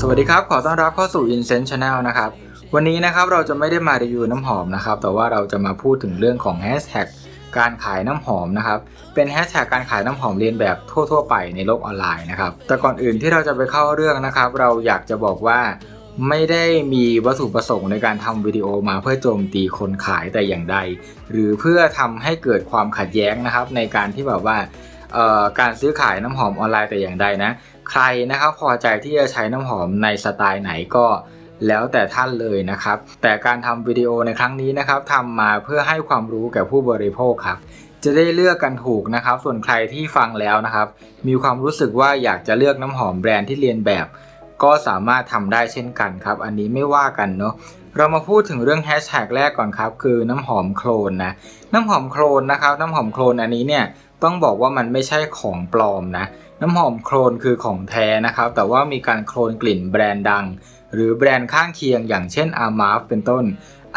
สวัสดีครับ ขอต้อนรับเข้าสู่ Incense Channel นะครับ วันนี้นะครับเราจะไม่ได้มารีวิวน้ำหอมนะครับ แต่ว่าเราจะมาพูดถึงเรื่องของแฮชแท็กการขายน้ำหอมนะครับ เป็นแฮชแท็กการขายน้ำหอมเรียนแบบทั่ว ๆ ไปในโลกออนไลน์นะครับ แต่ก่อนอื่นที่เราจะไปเข้าเรื่องนะครับ เราอยากจะบอกว่า ไม่ได้มีวัตถุประสงค์ในการทำวิดีโอมาเพื่อโจมตีคนขายแต่อย่างใด หรือเพื่อทำให้เกิดความขัดแย้งนะครับ ในการที่แบบว่าการซื้อขายน้ำหอมออนไลน์แต่อย่างใดนะ ใครนะครับพอใจที่จะใช้น้ำหอมในสไตล์ไหนก็แล้วแต่ท่านเลยนะครับ แต่การทำวิดีโอในครั้งนี้นะครับทำมาเพื่อให้ความรู้แก่ผู้บริโภคครับจะได้เลือกกันถูกนะครับ ส่วนใครที่ฟังแล้วนะครับ มีความรู้สึกว่าอยากจะเลือกน้ำหอมแบรนด์ที่เรียนแบบ ก็สามารถทำได้เช่นกันครับ อันนี้ไม่ว่ากันเนาะเรามาพูดถึงเรื่องแฮชแท็กแรกก่อนครับคือน้ำหอมโคลนนะน้ำหอมโคลนนะครับน้ำหอมโคลนอันนี้เนี่ยต้องบอกว่ามันไม่ใช่ของปลอมนะน้ำหอมโคลนคือของแท้นะครับแต่ว่ามีการโคลนกลิ่นแบรนด์ดัง หรือแบรนด์ข้างเคียงอย่างเช่น a r m a f เป็นต้น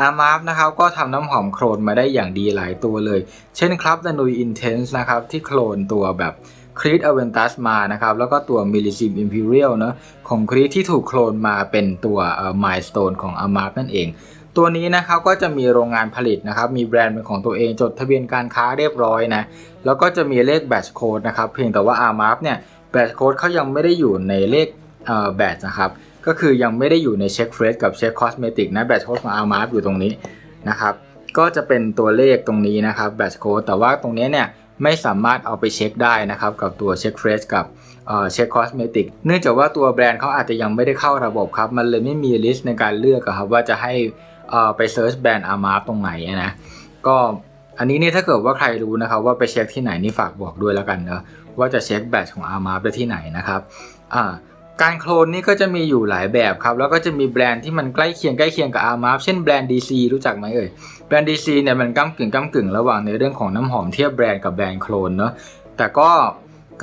a r m a f นะครับก็ทำน้ำหอมโคลนมาได้อย่างดีหลายตัวเลย เช่นครับ The Nui Intense นะครับที่โคลนตัวแบบ ครี a อเวนตัสมานะครับแล้วก็ตัว m i l l i s i m Imperial เนอะของครี a ที่ถูกโคลนมาเป็นตัวเอ่อ Milestone ของ a r m a f นั่นเอง ตัวนี้นะครับก็จะมีโรงงานผลิตนะครับมีแบรนด์เป็นของตัวเองจดทะเบียนการค้าเรียบร้อยนะแล้วก็จะมีเลข batch code นะครับเพียงแต่ว่า a r m a f เนี่ย batch code เขายังไม่ได้อยู่ในเลขเอ่อ batch นะครับก็คือยังไม่ได้อยู่ในเช็คเฟรชกับเช็คคอสเมติกนะ batch code ของ a r m a f อยู่ตรงนี้นะครับก็จะเป็นตัวเลขตรงนี้นะครับ batch code แต่ว่าตรงนี้เนี่ยไม่สามารถเอาไปเช็คได้นะครับกับตัวเช็คเฟรชกับเช็คคอสเมติกเนื่องจากว่าตัวแบรนด์เขาอาจจะยังไม่ได้เข้าระบบครับ มันเลยไม่มีลิสต์ในการเลือกครับว่าจะให้ไปเซิร์ชแบรนด์อาร์มาตรงไหนนะก็อันนี้เนี่ยถ้าเกิดว่าใครรู้นะครับว่าไปเช็คที่ไหนนี่ฝากบอกด้วยแล้วกันเนะว่าจะเช็คแบตของอาร์มาไปที่ไหนนะครับอ่า การโคลนนี่ก็จะมีอยู่หลายแบบครับ แล้วก็จะมีแบรนด์ที่มันใกล้เคียงใกล้เคียงกับอาร์มาเช่นแบรนด์ DC รู้จักไหมเอ่ย แบรนด์ DC เนี่ยมันก้ากึ่งก้ากึ่งระหว่างในเรื่องของน้ำหอมเทียบแบรนด์กับแบรนด์โคลนเนอะแต่ก็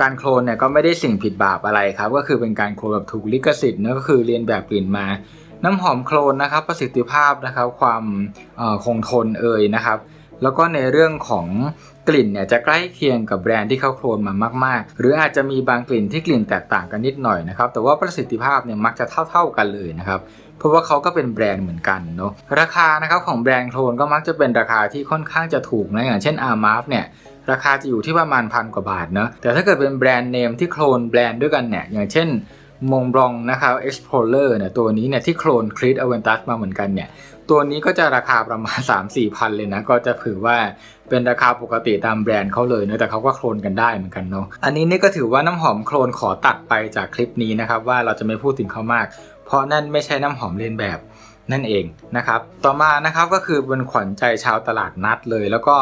การโคลนเนี่ยก็ไม่ได้สิ่งผิดบาปอะไรครับ ก็คือเป็นการโคลนแบบถูกลิขสิทธิ์เนอะก็คือเรียนแบบกลิ่นมา น้ำหอมโคลนนะครับ ประสิทธิภาพนะครับ ความคงทนเอ่ยนะครับ แล้วก็ในเรื่องของ กลิ่นเนี่ยจะใกล้เคียงกับแบรนด์ที่เขาโคลนมามาก ๆ หรืออาจจะมีบางกลิ่นที่กลิ่นแตกต่างกันนิดหน่อยนะครับ แต่ว่าประสิทธิภาพเนี่ยมักจะเท่า ๆกันเลยนะครับเพราะว่าเขาก็เป็นแบรนด์เหมือนกันเนาะราคานะครับของแบรนด์โคลนก็มักจะเป็นราคาที่ค่อนข้างจะถูกนะอย่างเช่น a r m a f เนี่ยราคาจะอยู่ที่ประมาณพันกว่าบาทเนาะแต่ถ้าเกิดเป็นแบรนด์เนมที่โคลนแบรนด์ด้วยกันเนี่ยอย่างเช่นมงบรองนะครับ Explorer เนี่ยตัวนี้เนี่ยที่โคลนคริสอเวนตัสมาเหมือนกันเนี่ย ตัวนี้ก็จะราคาประมาณ 3-4พันเลยนะ ก็จะถือว่าเป็นราคาปกติตามแบรนด์เขาเลยเนะแต่เขาก็โคลนกันได้เหมือนกันเนาะอันนี้นี่ก็ถือว่าน้ำหอมโคลนขอตัดไปจากคลิปนี้นะครับว่าเราจะไม่พูดถึงเขามาก เพราะนั่นไม่ใช่น้ำหอมเลียนแบบนั่นเองนะครับ ต่อมานะครับก็คือเป็นขวัญใจชาวตลาดนัดเลย แล้วก็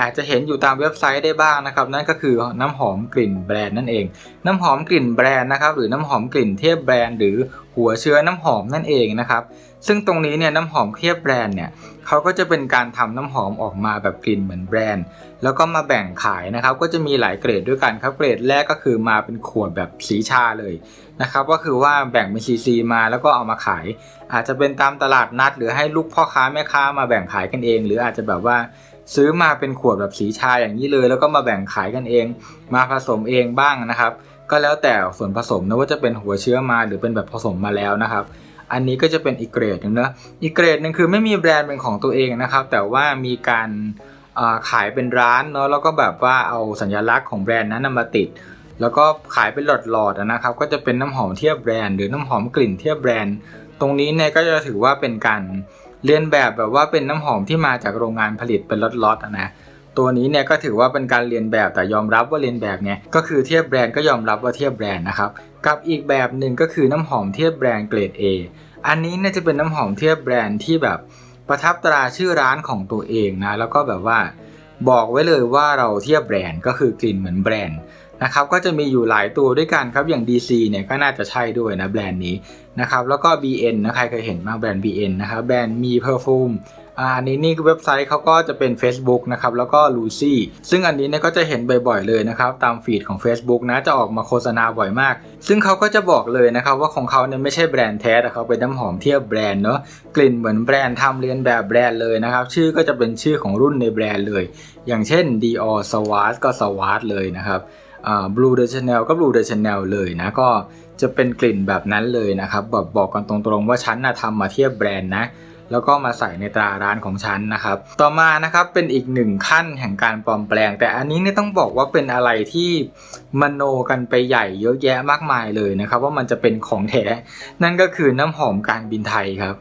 อาจจะเห็นอยู่ตามเว็บไซต์ได้บ้างนะครับ นั่นก็คือน้ำหอมกลิ่นแบรนด์นั่นเอง น้ำหอมกลิ่นแบรนด์นะครับหรือน้ำหอมกลิ่นเทียบแบรนด์หรือหัวเชื้อน้ำหอมนั่นเองนะครับ ซึ่งตรงนี้เนี่ยน้ำหอมเทียบแบรนด์เนี่ยเขาก็จะเป็นการทำน้ำหอมออกมาแบบกลิ่นเหมือนแบรนด์ แล้วก็มาแบ่งขายนะครับ ก็จะมีหลายเกรดด้วยกันครับ เกรดแรกก็คือมาเป็นขวดแบบสีชาเลยนะครับ ก็คือว่าแบ่งเป็นซีซีมาแล้วก็เอามาขาย อาจจะเป็นตามตลาดนัด หรือให้ลูกพ่อค้าแม่ค้ามาแบ่งขายกันเอง หรืออาจจะแบบว่าซื้อมาเป็นขวดแบบสีชาอย่างนี้เลย แล้วก็มาแบ่งขายกันเอง มาผสมเองบ้างนะครับ ก็แล้วแต่ส่วนผสมนะว่าจะเป็นหัวเชื้อมาหรือเป็นแบบผสมมาแล้วนะครับ อันนี้ก็จะเป็นอีกเกรดหนึ่งนะอีกเกรดหนึ่งคือไม่มีแบรนด์เป็นของตัวเองนะครับ แต่ว่ามีการขายเป็นร้านเนาะแล้วก็แบบว่าเอาสัญลักษณ์ของแบรนด์นั้นนำมาติด แล้วก็ขายเป็นหลอดๆนะครับ ก็จะเป็นน้ำหอมเทียบแบรนด์หรือน้ำหอมกลิ่นเทียบแบรนด์ ตรงนี้เนี่ยก็จะถือว่าเป็นการเลียนแบบแบบว่าเป็นน้ำหอมที่มาจากโรงงานผลิตเป็นล็อตๆอะนะตัวนี้เนี่ยก็ถือว่าเป็นการเรียนแบบแต่ยอมรับว่าเรียนแบบเนี่ยก็คือเทียบแบรนด์ก็ยอมรับว่าเทียบแบรนด์นะครับกับอีกแบบหนึ่งก็คือน้ำหอมเทียบแบรนด์เกรด A อันนี้เนี่ยจะเป็นน้ำหอมเทียบแบรนด์ที่แบบประทับตราชื่อร้านของตัวเองนะแล้วก็แบบว่าบอกไว้เลยว่าเราเทียบแบรนด์ก็คือกลิ่นเหมือนแบรนด์นะครับก็จะมีอยู่หลายตัวด้วยกันครับอย่าง DC เนี่ยก็น่าจะใช่ด้วยนะแบรนด์นี้นะครับแล้วก็ BN นะใครเคยเห็นมาแบรนด์ BN นะครับแบรนด์มีเพอร์ฟูม อันนี้นี่คือเว็บไซต์เขาก็จะเป็น Facebook นะครับแล้วก็ Lucy ซึ่งอันนี้เนี่ยก็จะเห็นบ่อยๆเลยนะครับตามฟีดของ Facebook นะจะออกมาโฆษณาบ่อยมาก ซึ่งเขาก็จะบอกเลยนะครับว่าของเขาเนี่ยไม่ใช่แบรนด์แท้แต่เขาเป็นน้ำหอมเทียบแบรนด์เนาะกลิ่นเหมือนแบรนด์ทำเรียนแบบแบรนด์เลยนะครับชื่อก็จะเป็นชื่อของรุ่นในแบรนด์เลย อย่างเช่น Dior s w a t ก็ s w a t เลยนะครับอ่า Blue de Chanel ก็ Blue de Chanel เลยนะก็จะเป็นกลิ่นแบบนั้นเลยนะครับบอกบอกกันตรงๆว่าฉันนะทำมาเทียบแบรนด์นะ แล้วก็มาใส่ในตราร้านของฉันนะครับ ต่อมานะครับเป็นอีกหนึ่งขั้นแห่งการปลอมแปลง แต่อันนี้เนี่ยต้องบอกว่าเป็นอะไรที่มโนกันไปใหญ่เยอะแยะมากมายเลยนะครับ ว่ามันจะเป็นของแท้นั่นก็คือน้ำหอมการบินไทยครับ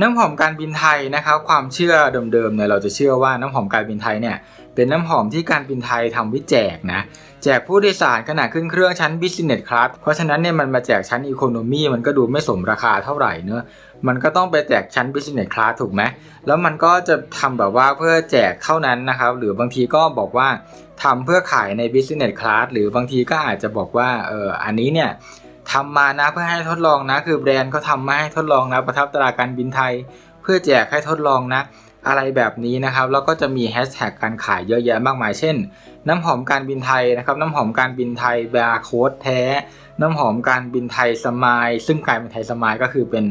น้ำหอมการบินไทยนะครับ ความเชื่อเดิมๆเนี่ยเราจะเชื่อว่าน้ำหอมการบินไทยเนี่ยเป็นน้ำหอมที่การบินไทยทำไวิแจกนะแจกผู้โดยสารขณะขึ้นเครื่องชั้น business class เพราะฉะนั้นเนี่ยมันมาแจกชั้น economy มันก็ดูไม่สมราคาเท่าไหร่เนอะ มันก็ต้องไปแจกชั้น business class ถูกไหมแล้วมันก็จะทำแบบว่าเพื่อแจกเท่านั้นนะครับ หรือบางทีก็บอกว่าทำเพื่อขายใน business class หรือบางทีก็อาจจะบอกว่าเอออันนี้เนี่ยทำมานะเพื่อให้ทดลองนะ คือแบรนด์เขาทำมาให้ทดลองนะประทับตราการบินไทย เพื่อแจกให้ทดลองนะอะไรแบบนี้นะครับ แล้วก็จะมีแฮชแท็กการขายเยอะแยะมากมาย เช่น น้ำหอมการบินไทยนะครับ น้ำหอมการบินไทยบาร์โค้ดแท้ น้ำหอมการบินไทยสมาย ซึ่งการบินไทยสมายก็คือเป็น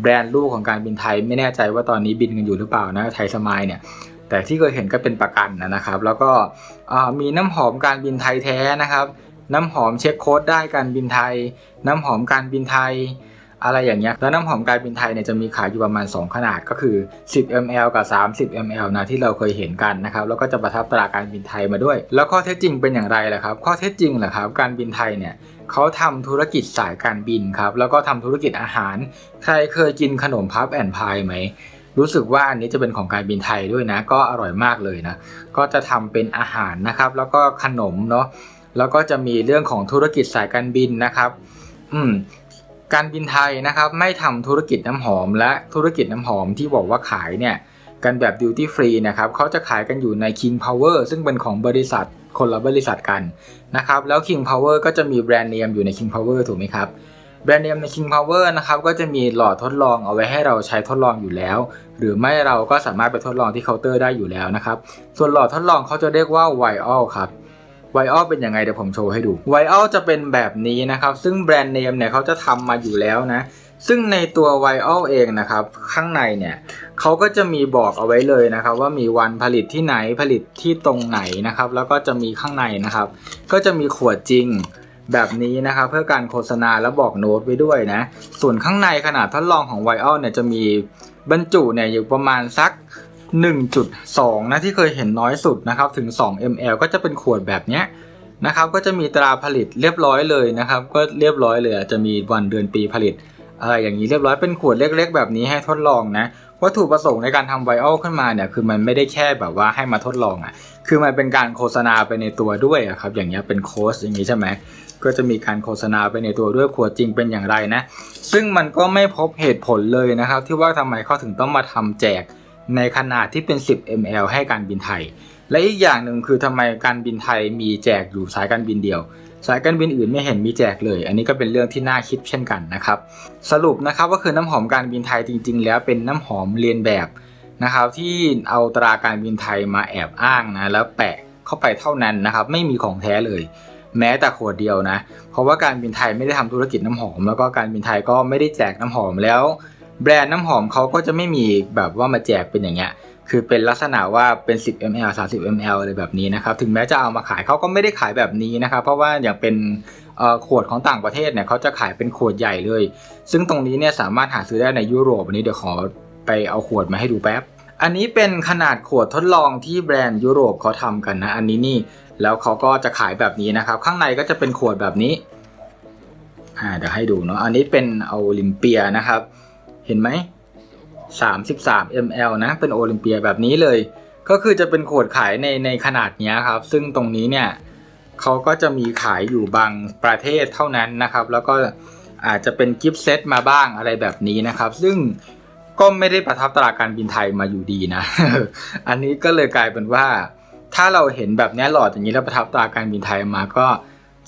แบรนด์ลูกของการบินไทยไม่แน่ใจว่าตอนนี้บินกันอยู่หรือเปล่านะไทยสมายเนี่ยแต่ที่เคยเห็นก็เป็นประกันนะครับ แล้วก็มีน้ำหอมการบินไทยแท้นะครับ น้ำหอมเช็คโค้ดได้การบินไทย น้ำหอมการบินไทย อะไรอย่างเงี้ยแล้วน้ำหอมการบินไทยเนี่ยจะมีขายอยู่ประมาณ 2 ขนาดก็คือ 10 ml กับ 30 ml นะที่เราเคยเห็นกันนะครับแล้วก็จะประทับตราการบินไทยมาด้วย แล้วข้อเท็จจริงเป็นอย่างไรล่ะครับ ข้อเท็จจริงเหรอครับ การบินไทยเนี่ยเขาทำธุรกิจสายการบินครับแล้วก็ทำธุรกิจอาหาร ใครเคยกินขนมพับแอนพายไหมรู้สึกว่าอันนี้จะเป็นของการบินไทยด้วยนะ ก็อร่อยมากเลยนะ ก็จะทำเป็นอาหารนะครับ แล้วก็ขนมเนาะแล้วก็จะมีเรื่องของธุรกิจสายการบินนะครับ อืม การบินไทยนะครับไม่ทำธุรกิจน้ำหอม และธุรกิจน้ำหอมที่บอกว่าขายเนี่ยกันแบบดิวตี้ฟรีนะครับเขาจะขายกันอยู่ใน King Power ซึ่งเป็นของบริษัทคนละบริษัทกันนะครับแล้ว King Power ก็จะมีแบรนด์เนมอยู่ใน King Power ถูกไหมครับแบรนด์เนมใน King Power นะครับก็จะมีหลอดทดลองเอาไว้ให้เราใช้ทดลองอยู่แล้ว หรือไม่เราก็สามารถไปทดลองที่เคาน์เตอร์ได้อยู่แล้วนะครับส่วนหลอดทดลองเขาจะเรียกว่า Vial ครับ ไวออลเป็นยังไงเดี๋ยวผมโชว์ให้ดูไวออลจะเป็นแบบนี้นะครับ ซึ่งแบรนด์เนมเนี่ยเขาจะทำมาอยู่แล้วนะ ซึ่งในตัวไวออลเองนะครับ ข้างในเนี่ยเขาก็จะมีบอกเอาไว้เลยนะครับ ว่ามีวันผลิตที่ไหนผลิตที่ตรงไหนนะครับ แล้วก็จะมีข้างในนะครับ ก็จะมีขวดจริงแบบนี้นะครับเพื่อการโฆษณาแล้วบอกโน้ตไว้ด้วยนะ ส่วนข้างในขนาดทดลองของไวออลเนี่ยจะมีบรรจุเนี่ยอยู่ประมาณสัก 1.2 นะที่เคยเห็นน้อยสุดนะครับถึง 2 ml ก็จะเป็นขวดแบบเนี้ยนะครับก็จะมีตราผลิตเรียบร้อยเลยนะครับ ก็เรียบร้อยเลยจะมีวันเดือนปีผลิตอะไรอย่างนี้เรียบร้อยเป็นขวดเล็ก ๆ แบบนี้ให้ทดลองนะวัตถุประสงค์ในการทำไวออลขึ้นมาเนี่ยคือมันไม่ได้แค่แบบว่าให้มาทดลองอะคือมันเป็นการโฆษณาไปในตัวด้วยครับอย่างเงี้ยเป็นโค้ชอย่างนี้ใช่ไหมก็จะมีการโฆษณาไปในตัวด้วยขวดจริงเป็นอย่างไรนะ ซึ่งมันก็ไม่พบเหตุผลเลยนะครับ ที่ว่าทำไมเขาถึงต้องมาทำแจก ในขนาดที่เป็น 10 ml ให้การบินไทย และอีกอย่างหนึ่งคือทำไมการบินไทยมีแจกอยู่สายการบินเดียว สายการบินอื่นไม่เห็นมีแจกเลย อันนี้ก็เป็นเรื่องที่น่าคิดเช่นกันนะครับ สรุปนะครับก็คือน้ำหอมการบินไทยจริง ๆ แล้วเป็นน้ำหอมเรียนแบบนะครับที่เอาตราการบินไทยมาแอบอ้างนะแล้วแปะเข้าไปเท่านั้นนะครับไม่มีของแท้เลย แม้แต่ขวดเดียวนะ เพราะว่าการบินไทยไม่ได้ทำธุรกิจน้ำหอม แล้วก็การบินไทยก็ไม่ได้แจกน้ำหอมแล้ว แบรนด์น้ำหอมเขาก็จะไม่มีแบบว่ามาแจกเป็นอย่างเงี้ยคือเป็นลักษณะว่าเป็น 10 ml 30 ml อะไรแบบนี้นะครับ ถึงแม้จะเอามาขายเขาก็ไม่ได้ขายแบบนี้นะครับ เพราะว่าอย่างเป็นขวดของต่างประเทศเนี่ยเขาจะขายเป็นขวดใหญ่เลย ซึ่งตรงนี้เนี่ยสามารถหาซื้อได้ในยุโรปอันนี้เดี๋ยวขอไปเอาขวดมาให้ดูแป๊บ อันนี้เป็นขนาดขวดทดลองที่แบรนด์ยุโรปเขาทำกันนะ อันนี้นี่แล้วเขาก็จะขายแบบนี้นะครับ ข้างในก็จะเป็นขวดแบบนี้ อ่าเดี๋ยวให้ดูเนาะ อันนี้เป็นโอลิมเปียนะครับ เห็นไหม 33 ml นะ เป็นโอลิมเปียแบบนี้เลย ก็คือจะเป็นขวดขายในในขนาดนี้ครับ ซึ่งตรงนี้เนี่ยเขาก็จะมีขายอยู่บางประเทศเท่านั้นนะครับ แล้วก็อาจจะเป็นกิฟต์เซตมาบ้างอะไรแบบนี้นะครับ ซึ่งก็ไม่ได้ประทับตราการบินไทยมาอยู่ดีนะ อันนี้ก็เลยกลายเป็นว่า ถ้าเราเห็นแบบนี้หลอดอย่างนี้แล้วประทับตราการบินไทยมาก็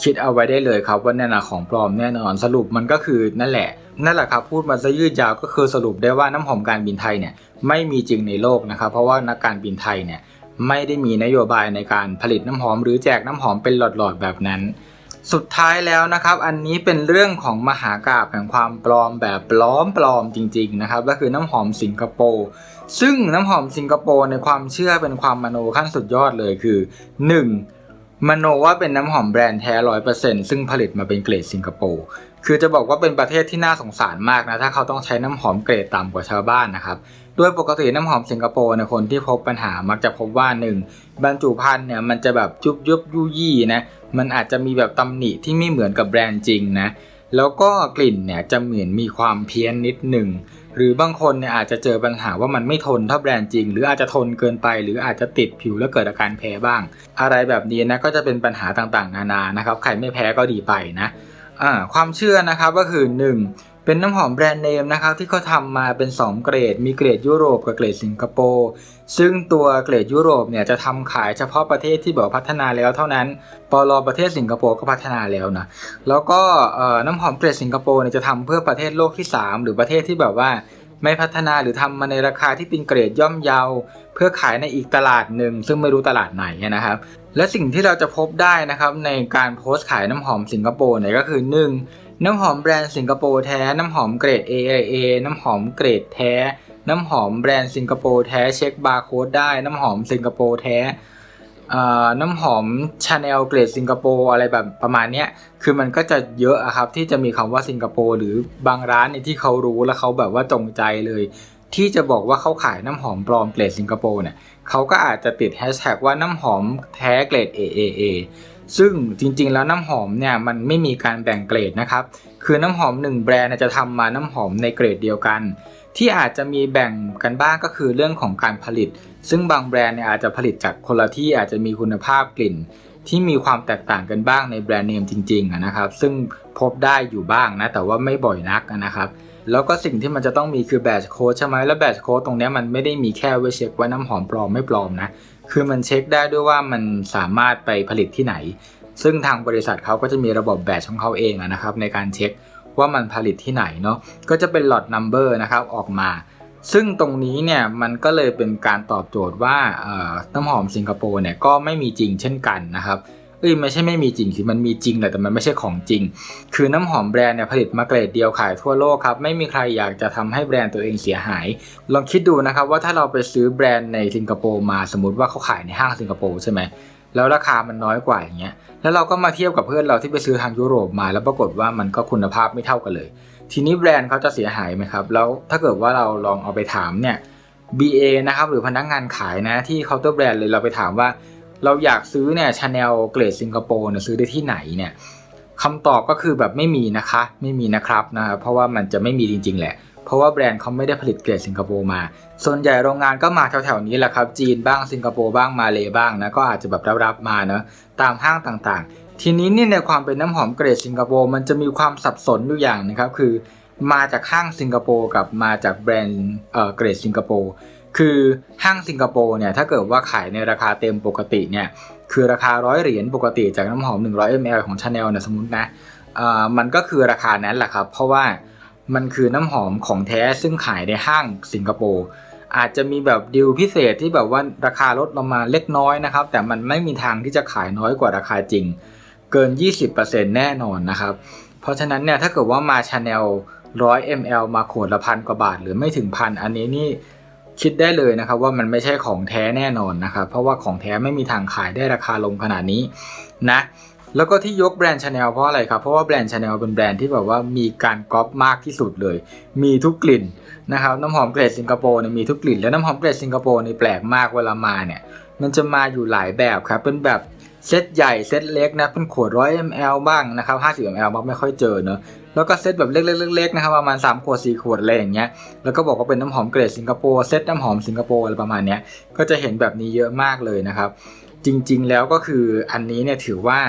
คิดเอาไว้ได้เลยครับว่าเนี่ยนะของปลอมแน่นอนสรุปมันก็คือนั่นแหละ นั่นแหละครับพูดมาซะยืดยาวก็คือสรุปได้ว่าน้ำหอมการบินไทยเนี่ยไม่มีจริงในโลกนะครับ เพราะว่านักการบินไทยเนี่ยไม่ได้มีนโยบายในการผลิตน้ำหอม หรือแจกน้ำหอมเป็นหลอดๆแบบนั้น สุดท้ายแล้วนะครับ อันนี้เป็นเรื่องของมหากาบแห่งความปลอมแบบปลอมปลอมจริง ๆนะครับ ก็คือน้ำหอมสิงคโปร์ซึ่งน้ำหอมสิงคโปร์ในความเชื่อเป็นความมโนขั้นสุดยอดเลยคือ 1. มโนว่าเป็นน้ำหอมแบรนด์แท้ร้อยเปอร์เซ็นซึ่งผลิตมาเป็นเกรดสิงคโปร์คือจะบอกว่าเป็นประเทศที่น่าสงสารมากนะ ถ้าเขาต้องใช้น้ำหอมเกรดต่ำกว่าชาวบ้านนะครับโดยปกติน้ำหอมสิงคโปร์เนี่ยคนที่พบปัญหามักจะพบว่า 1. บรรจุภัณฑ์เนี่ยมันจะแบบยุบยุบยุยี่นะมันอาจจะมีแบบตำหนิที่ไม่เหมือนกับแบรนด์จริงนะแล้วก็กลิ่นเนี่ยจะเหมือนมีความเพี้ยนนิดหนึ่ง หรือบางคนเนี่ยอาจจะเจอปัญหาว่ามันไม่ทนถ้าแบรนด์จริง หรืออาจจะทนเกินไป หรืออาจจะติดผิวแล้วเกิดอาการแพ้บ้าง อะไรแบบนี้นะก็จะเป็นปัญหาต่างๆ นานานะครับใครไม่แพ้ก็ดีไปนะความเชื่อนะครับก็คือ 1. เป็นน้ำหอมแบรนด์เนมนะครับที่เขาทำมาเป็น 2 เกรด มีเกรดยุโรปกับเกรดสิงคโปร์ซึ่งตัวเกรดยุโรปเนี่ยจะทำขายเฉพาะประเทศที่แบบพัฒนาแล้วเท่านั้นปลอประเทศสิงคโปร์ก็พัฒนาแล้วนะแล้วก็น้ำหอมเกรดสิงคโปร์เนี่ยจะทำเพื่อประเทศโลกที่ 3 หรือประเทศที่แบบว่าไม่พัฒนาหรือทำมาในราคาที่เป็นเกรดย่อมเยา เพื่อขายในอีกตลาดหนึ่ง ซึ่งไม่รู้ตลาดไหนนะครับ และสิ่งที่เราจะพบได้นะครับในการโพสต์ขายน้ำหอมสิงคโปร์เนี่ยก็คือ 1. น้ำหอมแบรนด์สิงคโปร์แท้ น้ำหอมเกรด AIA น้ำหอมเกรดแท้ น้ำหอมแบรนด์สิงคโปร์แท้ เช็คบาร์โค้ดได้ น้ำหอมสิงคโปร์แท้อ่อน้ำหอมชาแนลเกรดสิงคโปร์อะไรแบบประมาณเนี้ย คือมันก็จะเยอะอะครับที่จะมีคำว่าสิงคโปร์หรือบางร้านนที่เขารู้แล้วเขาแบบว่าจงใจเลย ที่จะบอกว่าเขาขายน้ำหอมปลอมเกรดสิงคโปร์เนี่ยเขาก็อาจจะติดแฮชแท็กว่าน้ำหอมแท้เกรด AAA ซึ่งจริงๆ แล้วน้ำหอมเนี่ยมันไม่มีการแบ่งเกรดนะครับ คือน้ำหอมหนึ่งแบรนด์จะทำมาน้ำหอมในเกรดเดียวกัน ที่อาจจะมีแบ่งกันบ้างก็คือเรื่องของการผลิต ซึ่งบางแบรนด์เนี่ยอาจจะผลิตจากคนละที่อาจจะมีคุณภาพกลิ่น ที่มีความแตกต่างกันบ้างในแบรนด์เนมจริงๆนะครับ ซึ่งพบได้อยู่บ้างนะแต่ว่าไม่บ่อยนักนะครับแล้วก็สิ่งที่มันจะต้องมีคือแบชโค้ดใช่ไหมแล้วแบชโค้ดตรงนี้มันไม่ได้มีแค่ไว้เช็คว่าน้ำหอมปลอมไม่ปลอมนะ คือมันเช็คได้ด้วยว่ามันสามารถไปผลิตที่ไหน ซึ่งทางบริษัทเขาก็จะมีระบบแบตของเขาเองนะครับในการเช็คว่ามันผลิตที่ไหนเนาะก็จะเป็นหลอดนัมเบอร์นะครับออกมา ซึ่งตรงนี้เนี่ยมันก็เลยเป็นการตอบโจทย์ว่าน้ำหอมสิงคโปร์เนี่ยก็ไม่มีจริงเช่นกันนะครับ เอ้ยไม่ใช่ไม่มีจริงสิมันมีจริงแหละแต่มันไม่ใช่ของจริง คือน้ำหอมแบรนด์เนี่ยผลิตมาเกรดเดียวขายทั่วโลกครับไม่มีใครอยากจะทำให้แบรนด์ตัวเองเสียหาย ลองคิดดูนะครับว่าถ้าเราไปซื้อแบรนด์ในสิงคโปร์มาสมมติว่าเขาขายในห้างสิงคโปร์ใช่ไหมแล้วราคามันน้อยกว่าอย่างเงี้ย แล้วเราก็มาเทียบกับเพื่อนเราที่ไปซื้อทางยุโรปมา แล้วปรากฏว่ามันก็คุณภาพไม่เท่ากันเลย ทีนี้แบรนด์เขาจะเสียหายไหมครับ แล้วถ้าเกิดว่าเราลองเอาไปถามเนี่ย BA นะครับหรือพนักงานขายนะที่เคาน์เตอร์แบรนด์เลยเราไปถามว่า เราอยากซื้อเนี่ยชาแนลเกรดสิงคโปร์เนี่ยซื้อได้ที่ไหนเนี่ยคำตอบก็คือแบบไม่มีนะคะไม่มีนะครับนะครับเพราะว่ามันจะไม่มีจริง ๆ แหละ เพราะว่าแบรนด์เขาไม่ได้ผลิตเกรดสิงคโปร์มา ส่วนใหญ่โรงงานก็มาแถวๆนี้แหละครับ จีนบ้างสิงคโปร์บ้างมาเลบ้างนะก็อาจจะแบบรับๆมาเนาะตามห้างต่างๆ ทีนี้เนี่ยในความเป็นน้ำหอมเกรดสิงคโปร์มันจะมีความสับสนอยู่อย่างนะครับคือมาจากห้างสิงคโปร์กับมาจากแบรนด์เออเกรดสิงคโปร์ คือห้างสิงคโปร์เนี่ยถ้าเกิดว่าขายในราคาเต็มปกติเนี่ยคือราคาร้อยเหรียญปกติจากน้ำหอม 100 ml ของ Chanel เนี่ยสมมตินะมันก็คือราคานั้นแหละครับเพราะว่ามันคือน้ำหอมของแท้ซึ่งขายในห้างสิงคโปร์อาจจะมีแบบดีลพิเศษที่แบบว่าราคาลดลงมาเล็กน้อยนะครับ แต่มันไม่มีทางที่จะขายน้อยกว่าราคาจริง เกิน 20%แน่นอนนะครับ เพราะฉะนั้นเนี่ยถ้าเกิดว่ามาชาแนล100 ml มาขวดละพันกว่าบาท หรือไม่ถึงพันอันนี้นี่ คิดได้เลยนะครับว่ามันไม่ใช่ของแท้แน่นอนนะครับเพราะว่าของแท้ไม่มีทางขายได้ราคาลงขนาดนี้นะแล้วก็ที่ยกแบรนด์ชาแนลเพราะอะไรครับ เพราะว่าแบรนด์ชาแนลเป็นแบรนด์ที่แบบว่ามีการก๊อปมากที่สุดเลย มีทุกกลิ่นนะครับน้ำหอมเกรดสิงคโปร์เนี่ยมีทุกกลิ่น แล้วน้ำหอมเกรดสิงคโปร์นี่แปลกมากเวลามาเนี่ยมันจะมาอยู่หลายแบบครับเป็นแบบ เซตใหญ่เซตเล็กนะเป็นขวด 100 ml บ้างนะครับ50 ml บ้างไม่ค่อยเจอเนอะแล้วก็เซตแบบเล็กๆๆนะครับประมาณ 3 ขวด 4 ขวดอะไรอย่างเงี้ยแล้วก็บอกว่าเป็นน้ำหอมเกรดสิงคโปร์เซตน้ำหอมสิงคโปร์อะไรประมาณเนี้ยก็จะเห็นแบบนี้เยอะมากเลยนะครับ จริงๆแล้วก็คืออันนี้เนี่ยถือว่า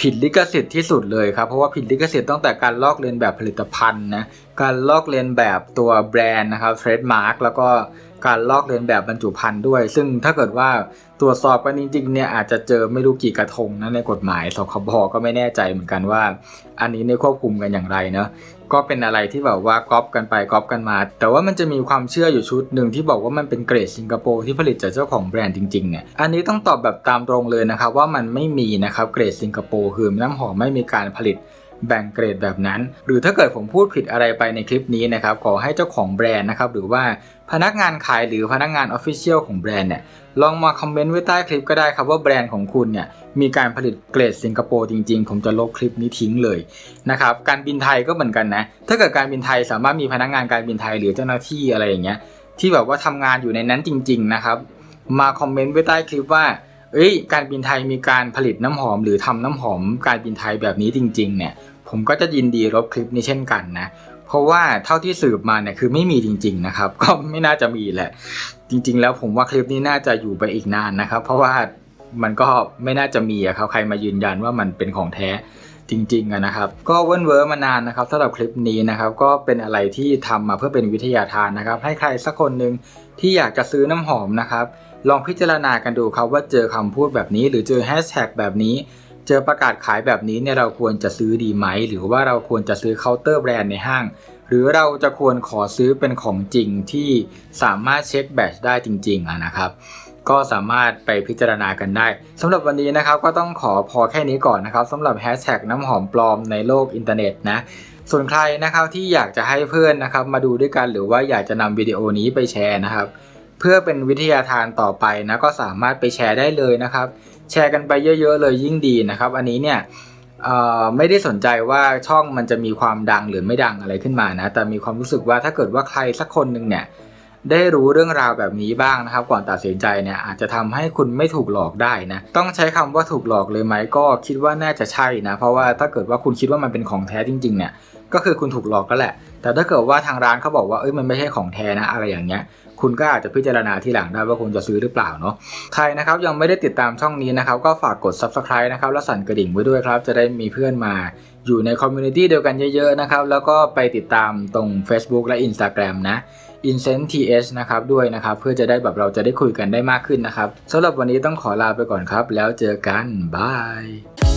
ผิดลิขสิทธิ์ที่สุดเลยครับ เพราะว่าผิดลิขสิทธิ์ตั้งแต่การลอกเลียนแบบผลิตภัณฑ์นะการลอกเลียนแบบตัวแบรนด์นะครับเทรดมาร์กแล้วก็ การลอกเลียนแบบบรรจุภัณฑ์ด้วย ซึ่งถ้าเกิดว่าตรวจสอบกันจริงๆเนี่ยอาจจะเจอไม่รู้กี่กระทงนะในกฎหมายสคบก็ไม่แน่ใจเหมือนกันว่า อันนี้ในยควบคุมกันอย่างไรเนาะก็เป็นอะไรที่แบบว่าก๊อปกันไปก๊อปกันมา แต่ว่ามันจะมีความเชื่ออยู่ชุดหนึ่งที่บอกว่ามันเป็นเกรดสิงคโปร์ที่ผลิตจากเจ้าของแบรนด์จริงๆเนี่ยอันนี้ต้องตอบแบบตามตรงเลยนะครับว่ามันไม่มีนะครับเกรดสิงคโปร์คือน้ำหอมไม่มีการผลิต แบ่งเกรดแบบนั้น หรือถ้าเกิดผมพูดผิดอะไรไปในคลิปนี้นะครับ ขอให้เจ้าของแบรนด์นะครับ หรือว่าพนักงานขายหรือพนักงานออฟฟิเชียลของแบรนด์เนี่ยลองมาคอมเมนต์ไว้ใต้คลิปก็ได้ครับว่าแบรนด์ของคุณเนี่ยมีการผลิตเกรดสิงคโปร์จริงๆ ผมจะลบคลิปนี้ทิ้งเลยนะครับการบินไทยก็เหมือนกันนะ ถ้าเกิดการบินไทยสามารถมีพนักงานการบินไทยหรือเจ้าหน้าที่อะไรอย่างเงี้ยที่แบบว่าทำงานอยู่ในนั้นจริง ๆนะครับ มาคอมเมนต์ไว้ใต้คลิปว่า เอ้ย การบินไทยมีการผลิตน้ำหอม หรือทำน้ำหอมการบินไทยแบบนี้จริง ๆ เนี่ย ผมก็จะยินดีลบคลิปนี้เช่นกันนะ เพราะว่าเท่าที่สืบมาเนี่ยคือไม่มีจริง ๆ นะครับ ก็ไม่น่าจะมีแหละ จริง ๆ แล้วผมว่าคลิปนี้น่าจะอยู่ไปอีกนานนะครับ เพราะว่ามันก็ไม่น่าจะมีอะครับใครมายืนยันว่ามันเป็นของแท้ จริงๆอะนะครับ ก็เว้นเวอร์มานานนะครับสำหรับคลิปนี้นะครับ ก็เป็นอะไรที่ทำมาเพื่อเป็นวิทยาทานนะครับ ให้ใครสักคนหนึ่งที่อยากจะซื้อน้ำหอมนะครับ ลองพิจารณากันดูครับว่าเจอคำพูดแบบนี้ หรือเจอแฮชแท็กแบบนี้ เจอประกาศขายแบบนี้เนี่ยเราควรจะซื้อดีไหม หรือว่าเราควรจะซื้อเคาน์เตอร์แบรนด์ในห้าง หรือเราจะควรขอซื้อเป็นของจริงที่สามารถเช็คแบตได้จริงๆอะนะครับ ก็สามารถไปพิจารณากันได้สำหรับวันนี้นะครับก็ต้องขอพอแค่นี้ก่อนนะครับสำหรับแฮชแท็กน้ำหอมปลอมในโลกอินเทอร์เน็ตนะส่วนใครนะครับที่อยากจะให้เพื่อนนะครับมาดูด้วยกันหรือว่าอยากจะนำวิดีโอนี้ไปแชร์นะครับ เพื่อเป็นวิทยาทานต่อไปนะก็สามารถไปแชร์ได้เลยนะครับ แชร์กันไปเยอะๆเลยยิ่งดีนะครับ อันนี้เนี่ยไม่ได้สนใจว่าช่องมันจะมีความดังหรือไม่ดังอะไรขึ้นมานะแต่มีความรู้สึกว่าถ้าเกิดว่าใครสักคนหนึ่งเนี่ย ได้รู้เรื่องราวแบบนี้บ้างนะครับ ก่อนตัดสินใจเนี่ยอาจจะทำให้คุณไม่ถูกหลอกได้นะต้องใช้คำว่าถูกหลอกเลยไหมก็คิดว่าน่าจะใช่นะ เพราะว่าถ้าเกิดว่าคุณคิดว่ามันเป็นของแท้จริงๆเนี่ยก็คือคุณถูกหลอกก็แหละ แต่ถ้าเกิดว่าทางร้านเขาบอกว่าเอ้ยมันไม่ใช่ของแท้นะอะไรอย่างเงี้ย คุณก็อาจจะพิจารณาที่หลังได้ว่าคุณจะซื้อหรือเปล่าเนาะใครนะครับยังไม่ได้ติดตามช่องนี้นะครับ ก็ฝากกด subscribe นะครับและสั่นกระดิ่งไว้ด้วยครับ จะได้มีเพื่อนมาอยู่ในคอมมูนิตี้เดียวกันเยอะๆนะครับ แล้วก็ไปติดตามตรง Facebook และ Instagram นะ i n c e n t th นะครับด้วยนะครับ เพื่อจะได้แบบเราจะได้คุยกันได้มากขึ้นนะครับสำหรับวันนี้ต้องขอลาไปก่อนครับ แล้วเจอกันบาย